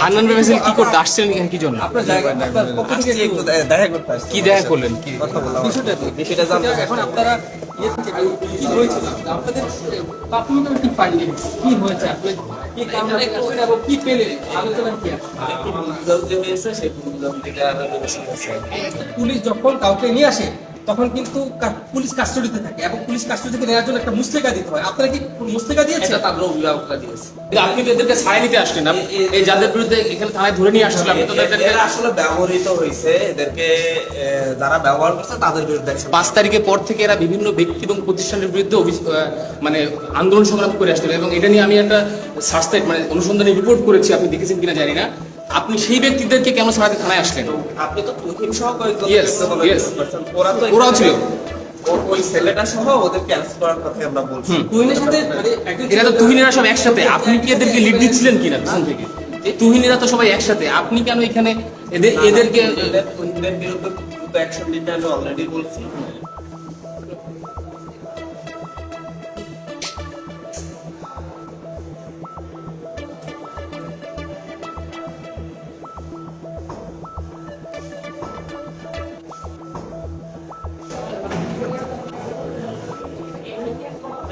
হান্নান কি করতে কি জন্য। কি দেখা করলেন। এখন আপনারা ইয়ে। পুলিশ যখন কাউকে নিয়ে আসে তখন কিন্তু পুলিশ কাস্টডিতে থাকে এবং পুলিশ কাস্টডি থেকে নেওয়ার জন্য একটা মুস্তেকা দিতে হয়। আপনারা কি মুস্তেকা দিয়েছে এটা তাদের অভিভাবকরা দিয়েছে। আপনি তো এদেরকে ছাড়াই নিতে আসলেন এই যাদের বিরুদ্ধে এখানে থানায় ধরে নিয়ে আসছিলাম তো এদেরকে এরা আসলে ব্যবহৃত হয়েছে। এদেরকে যারা ব্যবহার করছে তাদের বিরুদ্ধে পাঁচ তারিখের পর থেকে এরা বিভিন্ন ব্যক্তি এবং প্রতিষ্ঠানের বিরুদ্ধে মানে আন্দোলন সংগ্রাম করে আসছিল। এবং এটা নিয়ে আমি একটা সার্চসাইট মানে অনুসন্ধানী রিপোর্ট করেছি। আপনি দেখেছেন কিনা জানি না। আপনি সেই ব্যক্তিদেরকে কেন ছাড়াতে থানায় আসলেন? আপনি তো তুহিন সহ কয়েকজন yes. ওরা তো ওরাও ছিল। ওই ছেলেটা সহ ওদের ক্যান্সেল করার কথা আমরা বলছি। তুহিনের সাথে মানে এরা তো তুহিনেরা সব একসাথে। আপনি কি এদেরকে লিড দিচ্ছিলেন কিনা পিছন থেকে? এই তুহিনেরা তো সবাই একসাথে। আপনি কেন এখানে এদের এদেরকে এদের বিরুদ্ধে অ্যাকশন নিতে আমি অলরেডি বলছি।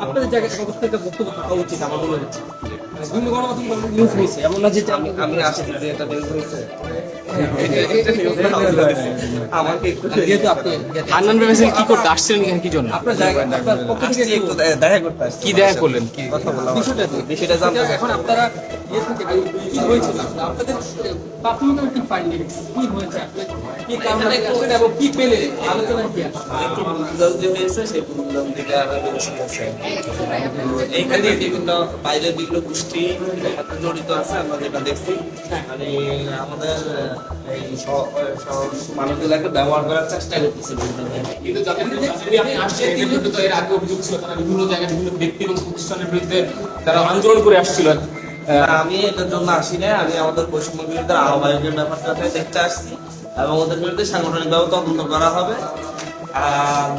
আপনাদের জায়গায় অবস্থা একটা বক্তব্য থাকা উচিত আমার মনে হচ্ছে। বিভিন্ন গণমাধ্যম নিউজ হয়েছে এমন না যে আমি আমি আসছি যে এটা নিউজ হয়েছে আমাকে একটু যেহেতু আপনি হান্নান বেমেসিল কি দেখা করলেন? কি? কথা বললাম বিষয়টা। এখন আপনারা ইয়ে থেকে হয়েছিল? আপনাদের প্রাথমিক কি ফাইন্ডিংস কি হয়েছে? কি কারণে করছেন এবং কি পেলে? আলোচনা কি আছে? পুনর্বিভাগ যে হয়েছে, সেই পুনর্বিভাগ থেকে আরও বেশি এইখানে বিভিন্ন বাইরের বিভিন্ন গোষ্ঠী জড়িত আছে আমরা যেটা দেখছি। মানে আমাদের এই স- ব্যবহার করার চেষ্টা করতেছে বিভিন্ন জায়গায়। কিন্তু যাদের আপনি আসছেন এদের এর আগে অভিযোগ ছিল তারা বিভিন্ন জায়গায় বিভিন্ন ব্যক্তি এবং প্রতিষ্ঠানের বিরুদ্ধে তারা আন্দোলন করে আসছিল। আমি এটার জন্য আসি না আমি আমাদের পশ্চিমবঙ্গের আহ্বায়কের ব্যাপারটা দেখতে আসছি এবং ওদের বিরুদ্ধে সাংগঠনিকভাবে তদন্ত করা হবে।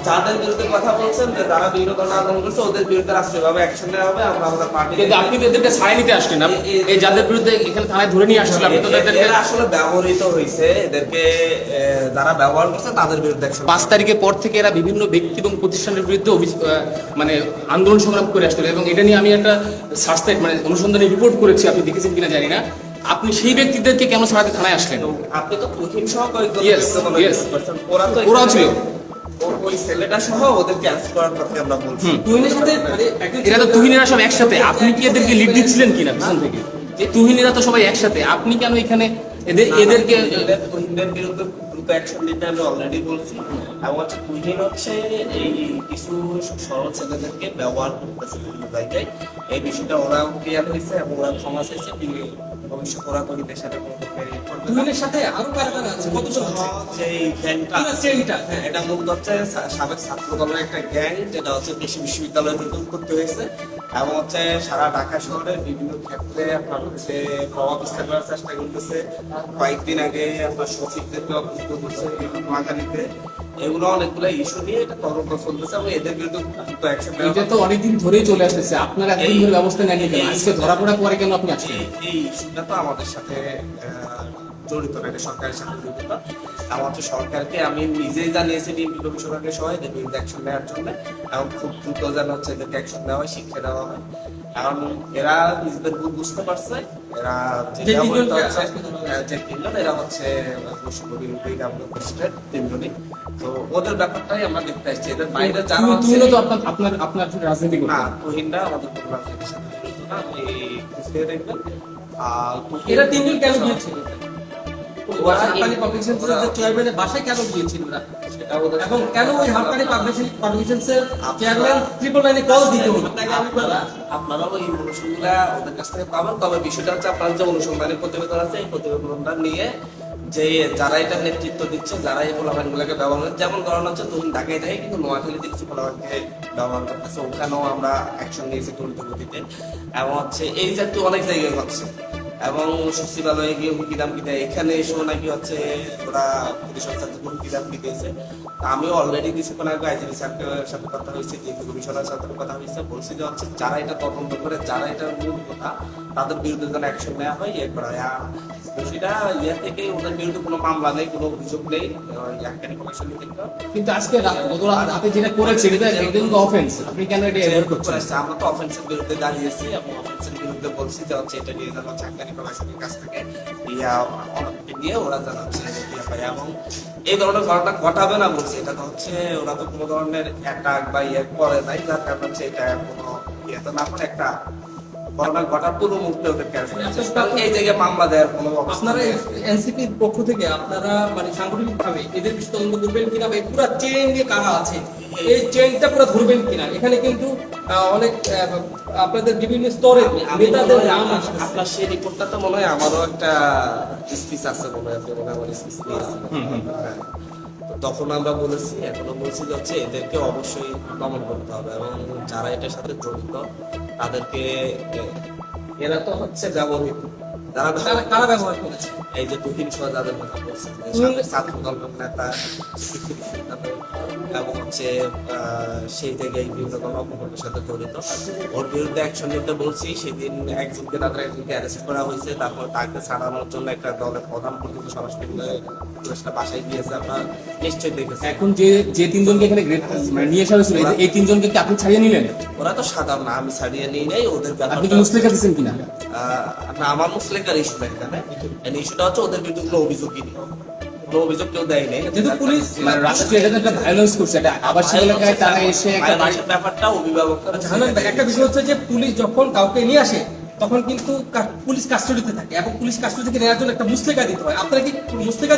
যাদের বিরুদ্ধে কথা বলছেন যে ধরনের আন্দোলন করছে ওদের বিরুদ্ধে রাষ্ট্রীয়ভাবে অ্যাকশন নেওয়া হবে আমরা আমাদের পার্টি কিন্তু আপনি তো এদেরকে ছাড়াই নিতে আসলেন এই যাদের বিরুদ্ধে এখানে থানায় ধরে নিয়ে আসছিলাম তো এরা আসলে ব্যবহৃত হয়েছে এদেরকে যারা ব্যবহার করছে তাদের বিরুদ্ধে পাঁচ তারিখের পর থেকে এরা বিভিন্ন ব্যক্তি এবং প্রতিষ্ঠানের বিরুদ্ধে মানে আন্দোলন সংগ্রাম করে আসছিল এবং এটা নিয়ে আমি একটা সার্চসাইট মানে অনুসন্ধানী রিপোর্ট করেছি আপনি দেখেছেন কিনা জানি না আপনি সেই ব্যক্তিদেরকে কেন ছাড়াতে থানায় আসলেন আপনি তো তুহিন সহ কয়েকজন. ওরা ছিল। ওই ছেলেটা সহ ওদের ক্যান্সেল করার কথা আমরা বলছি। তুহিনের সাথে মানে এরা তো তুহিনেরা সব একসাথে। আপনি কি এদেরকে লিড দিচ্ছিলেন কিনা পিছন থেকে? যে তুহিনেরা তো সবাই একসাথে। আপনি কেন এখানে এদের এদেরকে তুহিনদের বিরুদ্ধে দ্রুত অ্যাকশন নিতে আমি অলরেডি বলছি এবং হচ্ছে তুহিন হচ্ছে এই কিছু সরল ছেলেদেরকে ব্যবহার করতেছে বিভিন্ন জায়গায়। এই বিষয়টা ওরা ক্লিয়ার হয়েছে এবং ওরা ক্ষমা চাইছে তিনি ভবিষ্যৎ ওরা তো সাথে আরও কারা কারা আছে কতজন আছে? সেই গ্যাংটা পুরো চেনটা, হ্যাঁ। এটা মূলত হচ্ছে সাবেক ছাত্র দলের একটা গ্যাং যেটা হচ্ছে কৃষি বিশ্ববিদ্যালয়ে থেকে করতে হয়েছে। এবং হচ্ছে সারা ঢাকা শহরের বিভিন্ন ক্ষেত্রে আপনার হচ্ছে প্রভাব বিস্তার করার চেষ্টা করতেছে। কয়েকদিন আগে আপনার সচিবদেরকে অভিযুক্ত করছে বিভিন্ন নোয়াখালীতে এগুলো অনেকগুলো ইস্যু নিয়ে এটা তদন্ত চলতেছে এবং এদের বিরুদ্ধে দ্রুত অ্যাকশন এটা তো অনেকদিন ধরেই চলে আসতেছে। আপনার এতদিন ধরে ব্যবস্থা নেননি কেন? আজকে ধরা পড়া পরে কেন আপনি আসছেন এই ইস্যুটা তো আমাদের সাথে জড়িত না এটা সরকারের সাথে জড়িত আমার হচ্ছে সরকারকে আমি নিজেই জানিয়েছি ডিএমপি কমিশনারকে সবাই বিরুদ্ধে অ্যাকশন নেওয়ার জন্য এবং খুব দ্রুত যেন হচ্ছে এদেরকে অ্যাকশন নেওয়া হয় শিক্ষা দেওয়া হয়। কারণ এরা নিজেদের ভুল বুঝতে পারছে এরা যে যে হচ্ছে, যে তিনজন এরা হচ্ছে আমরা পোস্টেড তিনজনই। তো ওদের ব্যাপারটাই আমরা দেখতে আসছি। এদের বাইরে যারা তুমিও তো আপনার আপনার আপনার রাজনীতি না তুহিনরা আমাদের কোনো রাজনীতির সাথে জড়িত না দেখবেন আর এরা তিনজন কেন গিয়েছিল ওরা হাক্কানি চেয়ারম্যানের বাসায় কেন গিয়েছিল ওরা? এবং কেন ওই হাক্কানি পাবলিকেশনসের চেয়ারম্যান ট্রিপল নাইনে কল দিতে হলো? আপনারা আপনারা ওই অনুসন্ধানগুলা ওদের কাছ থেকে পাবেন তবে বিষয়টা হচ্ছে আপনার যে অনুসন্ধানের প্রতিবেদন আছে এই প্রতিবেদনটা নিয়ে যে যারা এটা নেতৃত্ব দিচ্ছে যারা এই পোলাপানগুলোকে ব্যবহার করে যেমন কারণ হচ্ছে তখন ঢাকায় থাকে কিন্তু নোয়াখালীতে কিছু পোলাপানকে ব্যবহার করতেছে ওখানেও আমরা অ্যাকশন নিয়েছি তরিত গতিতে এবং হচ্ছে এই জাতীয় অনেক জায়গায় হচ্ছে। এবং সচিবালয়ে গিয়ে হুমকি দামকি কিনে এখানে এসেও নাকি হচ্ছে ওরা কমিশন সাথে হুমকি দামকি দিয়েছে। আমিও অলরেডি কিছুক্ষণ আগে আইজিবি স্যারের সাথে কথা হয়েছে ডিপি কমিশনার সাথে কথা হয়েছে, বলছি যে হচ্ছে যারা এটা তদন্ত করে, যারা এটা মূল কথা, তাদের বিরুদ্ধে যেন অ্যাকশন নেওয়া হয় হয় আর সেটা ইয়ে থেকে ওদের বিরুদ্ধে কোনো মামলা নেই কোনো অভিযোগ নেই একখানি কমিশন থেকে কিন্তু আজকে গত রাতে যেটা করেছে এটা এটা কিন্তু অফেন্স আপনি কেন এটা এভয়েড করছেন? আমরা তো অফেন্সের বিরুদ্ধে দাঁড়িয়েছি এবং অফেন্সের বিরুদ্ধে বলছি যে হচ্ছে এটা নিয়ে যেন চাকরি প্রকাশনের কাছ থেকে অনেককে দিয়ে ওরা যেন হচ্ছে পায়। এবং এই ধরনের ঘটনা ঘটাবে না বলছে এটা তো হচ্ছে ওরা তো কোনো ধরনের অ্যাটাক বা ইয়ে করে নাই যার কারণে হচ্ছে এটা কোনো ইয়ে তো না করে একটা ঘটনা ঘটার পূর্ব মুহূর্তে ওদের এই জায়গায় মামলা দেওয়ার কোনো আপনারা এনসিপির পক্ষ থেকে আপনারা মানে সাংগঠনিক ভাবে এদের বিষয়ে তদন্ত করবেন কিনা বা পুরো চেন যে কারা আছে এই চেনটা পুরো ধরবেন কিনা? এখানে কিন্তু অনেক আহ, আপনাদের বিভিন্ন আমি নেতাদের নাম আপনার- আসছে আপনার সেই রিপোর্টটা তো মনে হয় আমারও একটা স্পিচ আছে মনে হয় আপনি মনে হয় আমার স্পিচ নিয়েছিলেন হ্যাঁ। তো তখন আমরা বলেছি এখনও বলছি যে হচ্ছে এদেরকে অবশ্যই দমন করতে হবে এবং যারা এটার সাথে জড়িত তাদেরকে এরা তো হচ্ছে ব্যবহৃত ব্যবহার করেছে। এই যে দুদিন সহ যাদের কথা বলছে ছাত্র দলের নেতা তারপরে এবং হচ্ছে সেই জায়গায় বিভিন্ন গণঅপকর্মের সাথে জড়িত। ওর বিরুদ্ধে অ্যাকশন নিতে বলছি। সেদিন একজনকে তাদের একজনকে অ্যারেস্ট করা হয়েছে। তারপর তাকে ছাড়ানোর জন্য একটা দলের প্রধান পর্যন্ত সরাসরি বাসায় গিয়েছে। আপনার নিশ্চয়ই এখন যে যে তিনজনকে এখানে মানে নিয়ে আসা হয়েছিল এই- তিনজনকে কি আপনি ছাড়িয়ে নিলেন? ওরা তো সাধারণ না আমি ছাড়িয়ে নিই নাই। ওদের আপনি কি দিচ্ছেন কিনা? না আমার মুসলিকার ইস্যু না এখানে। ইস্যুটা হচ্ছে ওদের বিরুদ্ধে কোনো অভিযোগই নেই। কোনো অভিযোগ কেউ দেয়নি। যেহেতু পুলিশ মানে রাষ্ট্র এটা একটা ভায়োলেন্স করছে এটা আবাসিক এলাকায় তারা এসে একটা ব্যাপারটা অভিভাবকরা জানেন একটা বিষয় হচ্ছে যে পুলিশ যখন কাউকে নিয়ে আসে তখন কিন্তু পুলিশ কাস্টডিতে থাকে এবং পুলিশ কাস্টডি থেকে নেওয়ার জন্য একটা মুসলেকা দিতে হয়। আপনারা কি মুসলেকা